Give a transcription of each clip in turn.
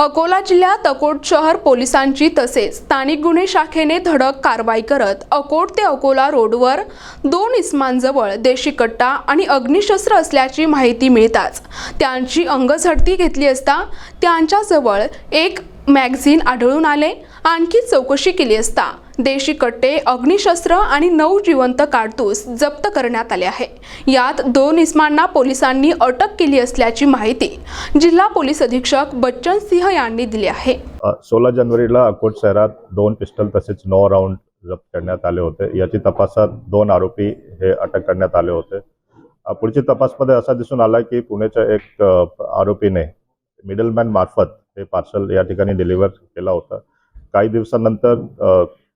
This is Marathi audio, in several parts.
अकोला जिल्ह्यात अकोट शहर पोलिसांची तसेच स्थानिक गुन्हे शाखेने धडक कारवाई करत अकोट ते अकोला रोडवर दोन इस्मांजवळ देशी कट्टा आणि अग्निशस्त्र असल्याची माहिती मिळताच त्यांची अंगझडती घेतली असता त्यांच्याजवळ एक मॅगझिन आढळून आले. आणखी चौकशी केली असता देशी कट्टे अग्निशस्त्र आणि नऊ जिवंत काडतूस जप्त करण्यात आले आहे. यात दोन इस्मांना पोलिसांनी अटक केली असल्याची माहिती जिल्हा पोलीस अधीक्षक बच्चन सिंह यांनी दिली आहे. सोळा जानेवारीला अकोट शहरात दोन पिस्टल तसेच नऊ राऊंड जप्त करण्यात आले होते. याची तपासात दोन आरोपी हे अटक करण्यात आले होते. पुढच्या पुढची तपासमध्ये असा दिसून आला की पुण्याच्या एक आरोपीने मिडलमॅन मार्फत हे पार्सल या ठिकाणी डिलिव्हर केला होता. काही दिवसानंतर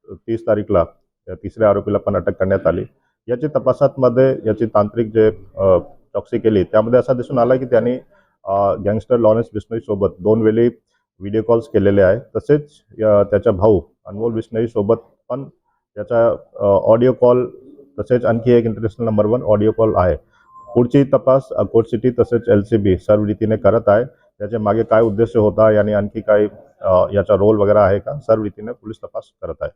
तीस तारीखला तिसऱ्या आरोपीला पण अटक करण्यात आली. याची तपासातमध्ये याची तांत्रिक जे चौकशी केली त्यामध्ये असा दिसून आला की त्यांनी गँगस्टर लॉरेन्स बिश्नोई सोबत दोन वेळी व्हिडिओ कॉल्स केलेले आहे तसेच त्याचा भाऊ अनमोल बिश्नोई सोबत पण त्याचा ऑडिओ कॉल तसेच आणखी एक international number one audio call आहे. पुढची तपास अकोट सिटी तसेच एल सी बी सर्व रीतीने करत आहे. त्याच्यामागे काय उद्देश होता आणि आणखी काय याचा रोल वगैरे आहे का? सर्व रीतीने पोलीस तपास करत आहे.